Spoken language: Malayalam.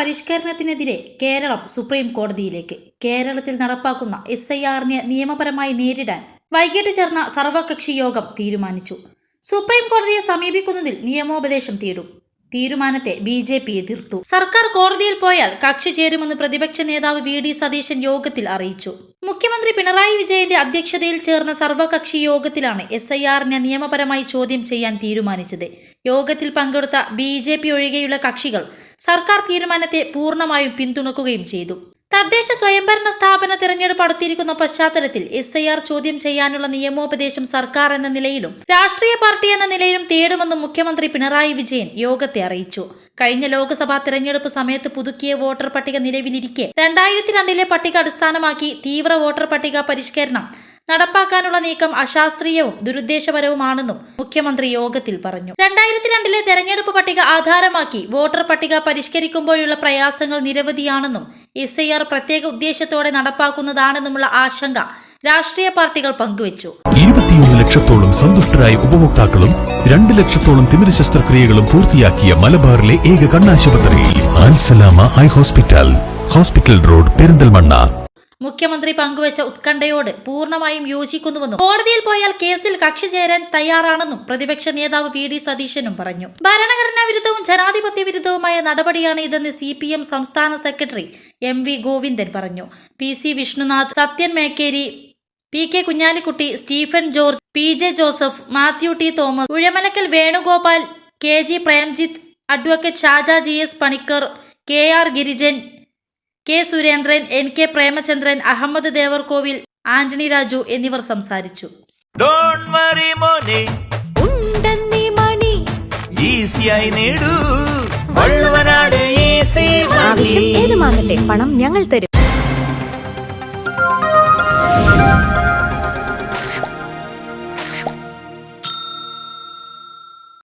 പരിഷ്കരണത്തിനെതിരെ കേരളം സുപ്രീം കോടതിയിലേക്ക്. കേരളത്തിൽ നടപ്പാക്കുന്ന എസ് ഐ ആറിനെ നിയമപരമായി നേരിടാൻ വൈകിട്ട് ചേർന്ന സർവകക്ഷി യോഗം തീരുമാനിച്ചു. സുപ്രീം കോടതിയെ സമീപിക്കുന്നതിൽ നിയമോപദേശം തേടും. തീരുമാനത്തെ ബി ജെ പി എതിർത്തു. സർക്കാർ കോടതിയിൽ പോയാൽ കക്ഷി ചേരുമെന്ന് പ്രതിപക്ഷ നേതാവ് വി ഡി സതീശൻ യോഗത്തിൽ അറിയിച്ചു. മുഖ്യമന്ത്രി പിണറായി വിജയന്റെ അധ്യക്ഷതയിൽ ചേർന്ന സർവകക്ഷി യോഗത്തിലാണ് എസ് ഐ ആറിനെ നിയമപരമായി ചോദ്യം ചെയ്യാൻ തീരുമാനിച്ചത്. യോഗത്തിൽ പങ്കെടുത്ത ബി ഒഴികെയുള്ള കക്ഷികൾ സർക്കാർ തീരുമാനത്തെ പൂർണമായും പിന്തുണക്കുകയും ചെയ്തു. തദ്ദേശ സ്വയംഭരണ സ്ഥാപന തിരഞ്ഞെടുപ്പ് അടുത്തിരിക്കുന്ന പശ്ചാത്തലത്തിൽ എസ് ഐ ആർ ചോദ്യം ചെയ്യാനുള്ള നിയമോപദേശം സർക്കാർ എന്ന നിലയിലും രാഷ്ട്രീയ പാർട്ടി എന്ന നിലയിലും തേടുമെന്നും മുഖ്യമന്ത്രി പിണറായി വിജയൻ യോഗത്തെ അറിയിച്ചു. കഴിഞ്ഞ ലോക്സഭാ തെരഞ്ഞെടുപ്പ് സമയത്ത് പുതുക്കിയ വോട്ടർ പട്ടിക നിലവിലിരിക്കെ രണ്ടായിരത്തി രണ്ടിലെ പട്ടിക അടിസ്ഥാനമാക്കി തീവ്ര വോട്ടർ പട്ടിക പരിഷ്കരണം നടപ്പാക്കാനുള്ള നീക്കം അശാസ്ത്രീയവും ദുരുദ്ദേശപരവുമാണെന്നും മുഖ്യമന്ത്രി യോഗത്തിൽ പറഞ്ഞു. രണ്ടായിരത്തി രണ്ടിലെ തെരഞ്ഞെടുപ്പ് പട്ടിക ആധാരമാക്കി വോട്ടർ പട്ടിക പരിഷ്കരിക്കുമ്പോഴുള്ള പ്രയാസങ്ങൾ നിരവധിയാണെന്നും എസ് പ്രത്യേക ഉദ്ദേശത്തോടെ നടപ്പാക്കുന്നതാണെന്നുമുള്ള ആശങ്ക രാഷ്ട്രീയ പാർട്ടികൾ പങ്കുവച്ചു. ഇരുപത്തിയൊന്ന് ലക്ഷത്തോളം സന്തുഷ്ടരായ ഉപഭോക്താക്കളും രണ്ട് ലക്ഷത്തോളം തിമിര ശസ്ത്രക്രിയകളും പൂർത്തിയാക്കിയ മലബാറിലെ ഏക കണ്ണാശുപത്രി Al Salama eye hospital. Hospital road Perinthalmanna. മുഖ്യമന്ത്രി പങ്കുവച്ച ഉത്കണ്ഠയോട് പൂർണമായും യോജിക്കുന്നുവെന്നും കോടതിയിൽ പോയാൽ കേസിൽ കക്ഷി ചേരാൻ തയ്യാറാണെന്നും പ്രതിപക്ഷ നേതാവ് വി ഡി സതീശനും പറഞ്ഞു. ഭരണഘടനാ വിരുദ്ധവും ജനാധിപത്യ വിരുദ്ധവുമായ നടപടിയാണ് ഇതെന്ന് സി പി എം സംസ്ഥാന സെക്രട്ടറി എം വി ഗോവിന്ദൻ പറഞ്ഞു. P C Vishnunath Sathyan Mekkeri P K Kunhalikutty Stephen George P J Joseph Mathew T Thomas Uzhamalakkal Venugopal K G Premjith advocate Shaja G S Panicker K R Girijan K Surendran N K Premachandran Ahammed Devarkovil Antony Raju എന്നിവർ സംസാരിച്ചു. ഡോണ്ട് വറി മോനെ. ഉണ്ടെന്നീ മണി. ഈസിയായി നേടൂ. വള്ളുവനാട് ഈസി ആവശ്യം ഏതുമാകട്ടെ പണം ഞങ്ങൾ തരും.